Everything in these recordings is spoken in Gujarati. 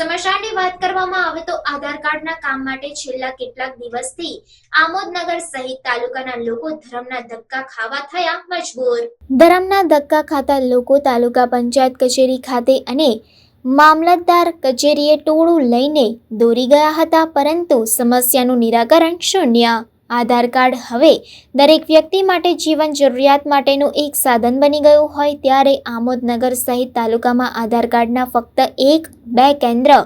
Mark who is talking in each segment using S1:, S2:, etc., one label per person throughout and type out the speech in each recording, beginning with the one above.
S1: સમાચારની વાત કરવામાં આવે તો આધાર કાર્ડના કામ માટે છેલ્લા કેટલાક દિવસથી આમોદનગર સહિત તાલુકાના લોકો ધરમના ધક્કા ખાવા થયા મજબૂર. ધરમના ધક્કા ખાતા લોકો તાલુકા પંચાયત કચેરી ખાતે અને મામલતદાર કચેરીએ ટોળું લઈને દોરી ગયા હતા, પરંતુ સમસ્યાનું નિરાકરણ શૂન્ય. આધાર કાર્ડ હવે દરેક વ્યક્તિ માટે જીવન જરૂરિયાત માટેનું એક સાધન બની ગયું હોય ત્યારે આમોદનગર સહિત તાલુકામાં આધાર કાર્ડના ફક્ત એક, બે કેન્દ્ર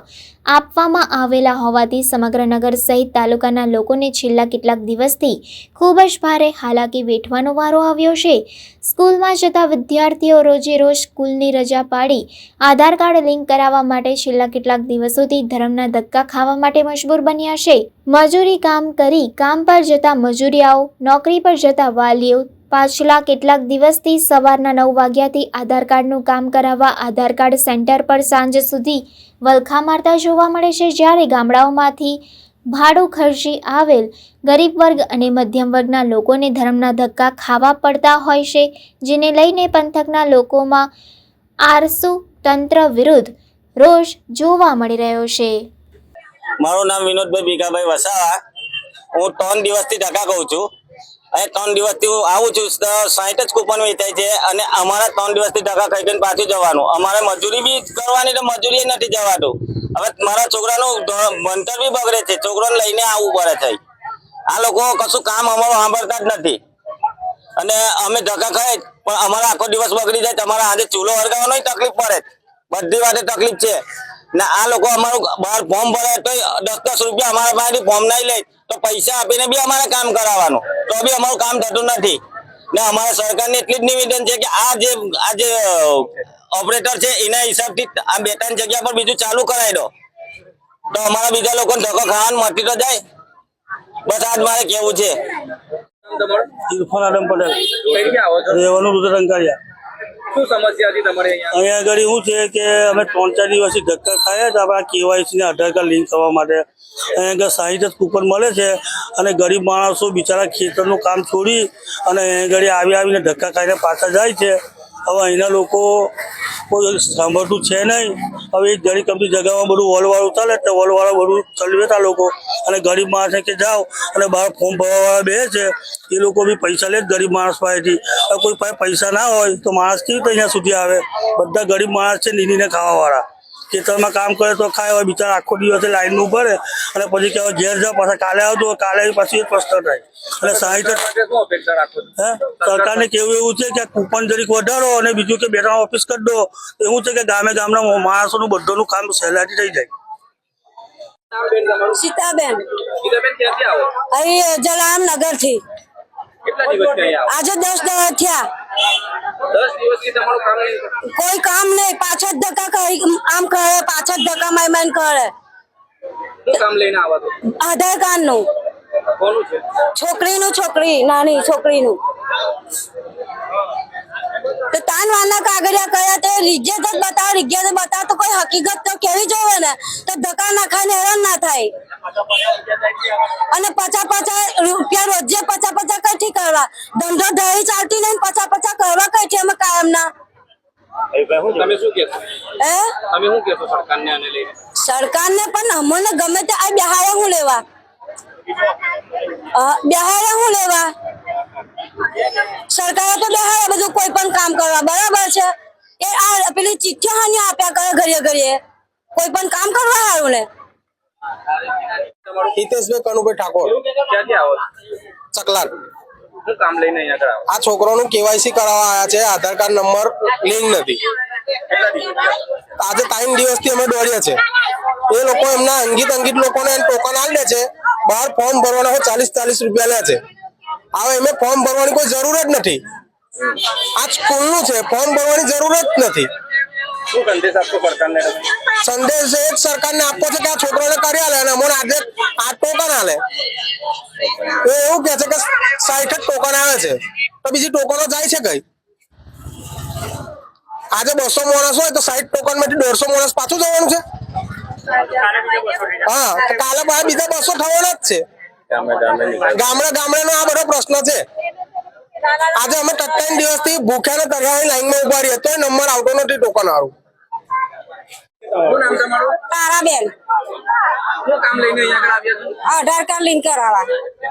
S1: આપવામાં આવેલા હોવાથી સમગ્ર નગર સહિત તાલુકાના લોકોને છેલ્લા કેટલાક દિવસથી ખૂબ જ ભારે હાલાકી વેઠવાનો વારો આવ્યો છે. સ્કૂલમાં જતા વિદ્યાર્થીઓ રોજે રોજ સ્કૂલની રજા પાડી, આધાર કાર્ડ લિંક કરાવવા માટે છેલ્લા કેટલાક દિવસોથી ધર્મના ધક્કા ખાવા માટે મજબૂર બન્યા છે. મજૂરી કામ કરી, કામ પર જતા મજૂરિયાઓ, નોકરી પર જતા વાલીઓ પાછલા કેટલાક દિવસથી સવારના નવ વાગ્યાથી આધાર કાર્ડનું કામ કરાવવા આધાર કાર્ડ સેન્ટર પર સાંજ સુધી વલખા મારતા જોવા મળે છે, જ્યારે ગામડાઓમાંથી ભાડું ખર્ચી આવેલ ગરીબ વર્ગ અને મધ્યમ વર્ગના લોકોને ધર્મના ધક્કા ખાવા પડતા હોય છે, જેને લઈને પંથકના લોકોમાં આરસુ તંત્ર વિરુદ્ધ રોષ જોવા મળી રહ્યો છે.
S2: મારું નામ વિનોદભાઈ ભીખાભાઈ વસાવા. હું ત્રણ દિવસથી ધક્કા કહું છું. અને ત્રણ દિવસથી હું આવું છું. સાઠ જ કૂપન વેચાય છે અને અમારા ત્રણ દિવસથી ટકા ખાઈ ખાઈને પાછું જવાનું. અમારે મજૂરી બી કરવાની તો મજૂરી નથી જવાતું. હવે મારા છોકરાનું ભણતર બી બગડે છે. છોકરાને લઈને આવવું પડે છે. આ લોકો કશું કામ અમારું સાંભળતા જ નથી. અને અમે ધક્કા ખાઈ, પણ અમારા આખો દિવસ બગડી જાય. તમારા આજે ચૂલો હરગાવવાનો તકલીફ પડે બધી વાતે તકલીફ છે. ને આ લોકો અમારું બહાર ફોર્મ ભરે તો દસ દસ રૂપિયા અમારા પાસેથી ફોર્મ નહીં લે. તો પૈસા આપીને બી અમારે કામ કરાવવાનું. તો બી અમારું કામ થતું નથી. ને અમારા સરકારને એટલી જ નિવેદન છે કે આ જે આ જે ઓપરેટર છે એના હિસાબથી આ બે ત્રણ જગ્યા પર બીજું ચાલુ કરાવી દો. તો અમારા બીજા લોકોને ધક્કો ખાવાનું મટી તો જાય. બસ આજ મારે કેવું છે.
S3: તમારું
S4: ઇરફાન પટેલ. રહેવાનું રુદ્રંકારિયા
S3: શું સમસ્યા હતી તમારે અહીંયા?
S4: આગળ શું છે કે અમે ત્રણ ચાર દિવસથી ધક્કા ખાયા હતા, આપણા કેવાયસી ને આધાર કાર્ડ લિંક કરવા માટે. અહીંયા આગળ સાહીઠ જ કૂપન મળે છે અને ગરીબ માણસો બિચારા ખેતરનું કામ છોડી અને અહીંયા આગળ આવી આવીને ધક્કા ખાઈને પાછા જાય છે. હવે અહીંના લોકો કોઈ સાંભળતું છે નહીં. હવે એ જરી કમતી જગામાં બધું વોલવાળું ચાલે તો વોલવાળા બધું ચલવે લોકો. અને ગરીબ માણસને કે જાઓ અને બહાર ફોર્મ ભરવાવાળા બે છે એ લોકો બી પૈસા લે ગરીબ માણસ પાસેથી. કોઈ પાસે પૈસા ના હોય તો માણસ કેવી રીતે અહીંયા સુધી આવે? બધા ગરીબ માણસ છે નીનીને ખાવાવાળા. ખેતરમાં કામ કરે તો ખાય હોય બિચારા આખો દિવસે લાઈનનું ભરે અને પછી કહેવાય હવે ઘેર જાવ પાછા કાલે આવતો કાલે પછી જ પ્રશ્ન થાય. અને સાહિત્ય સરકારને કેવું એવું છે કે કૂપન જરીક વધારો અને બીજું કે બેઠા ઓફિસ કરી દો. એવું છે કે ગામે ગામના માણસોનું બધાનું કામ સહેલાથી થઈ જાય.
S5: સીતાબેન
S3: ગીતાબેન ક્યાંથી આવો?
S5: અહીં જલારામ
S3: નગરથી
S5: આજે દસ દિવસ થયા. કોઈ કામ નહીં પાછળ ધક્કા કરી આમ કરે પાછળ ધક્કા મારી મારી કરે.
S3: કામ લઈને આવો છો?
S5: આધાર કાર્ડનું
S3: કોનું છે?
S5: છોકરીનું છોકરી નાની છોકરીનું. તાન કાગળિયા કયા તે રિજ્જત જ બતાવ રિજ્જત બતાવ તો કોઈ હકીકત તો કેવી જોવે ને? તો ધક્કા ના ખાઈને હેરાન ના થાય. અને પચા પચા રૂપિયા રોજે પચા પચા કઈથી કરવા? ધંધો ધરી ચાલતી નહીં પચા પચા કરવા કઈથી અમે કાયમ ના?
S3: તમે શું કહેશો?
S5: હે?
S3: તમે શું કહેશો સરકારને આને
S5: પણ અમને ગમે તે આ બિહારે હું લેવા. અ, બિહારે હું લેવા? સરકારે તો બિહારે બધું કોઈ પણ કામ કરવા, બરાબર છે? એ આ પેલી ચિઠ્ઠી આપ્યા કરે ઘડીએ ઘડીએ. કોઈ પણ કામ કરવા હારું ને?
S6: હિતેશભાઈ કનુભાઈ ઠાકોર.
S3: ક્યાંથી
S6: આ છોકરોનું કેવાયસી કરાવવા આવ્યા છે, આધાર કાર્ડ નંબર લિંક નથી. આજે ટાઈમ દિવસથી અમે દોડીએ છે એ લોકો એમના અંગીત અંગીત લોકોને ટોકન આપે છે, બહાર ફોર્મ ભરવાના હોય ચાલીસ ચાલીસ રૂપિયા લે છે. હવે એમને ફોર્મ ભરવાની કોઈ જરૂર જ નથી. આ સ્કૂલનું છે, ફોર્મ ભરવાની જરૂર જ નથી.
S3: સંદેશ એક સરકારને
S6: આપવો છે કે આ છોકરાને કરી આલે અને અમને આજે આ ટોકન આલે. એ એવું કે છે કે સાઠ જ ટોકન આવે છે. તો બીજી ટોકનો જાય છે કઈ? આજે બસો માણસ હોય તો સાઠ ટોકનમાંથી દોઢસો માણસ પાછું જવાનું છે? હા કાલે બીજા બસો થવાના જ છે. ગામડે ગામડાનો આ બધો પ્રશ્ન છે. આજે અમે ત્રણ દિવસથી ભૂખ્યા ને તરવાની લાઈનમાં ઊભા રહીએ તો નંબર આવતો નથી ટોકન વાળું
S3: શું નામ તમારું?
S5: તારાબેન. આધાર કાર્ડ લિંક કરાવવા.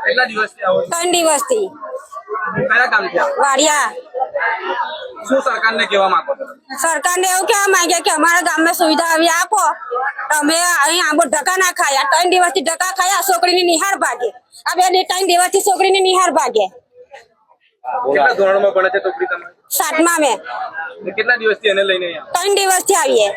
S3: કેટલા દિવસથી આવો છો?
S5: ત્રણ દિવસથી.
S3: કયા કામ છે? આ?
S5: વાડિયા.
S3: શું સરકારને કહેવા માંગો
S5: સરકારને એવું કહેવા માંગ્યા કે અમારા ગામમાં સુવિધા આવી આપો. અમે અહીં આંબો ધક્કા ના ખાયા. ત્રણ દિવસથી ધક્કા ખાયા છોકરીની નિહાર ભાગે. આ બે ત્રણ દિવસથી છોકરીની નિહાર ભાગે. સાતમા મેં.
S3: કેટલા દિવસથી એને લઈને
S5: ત્રણ દિવસથી આવીએ.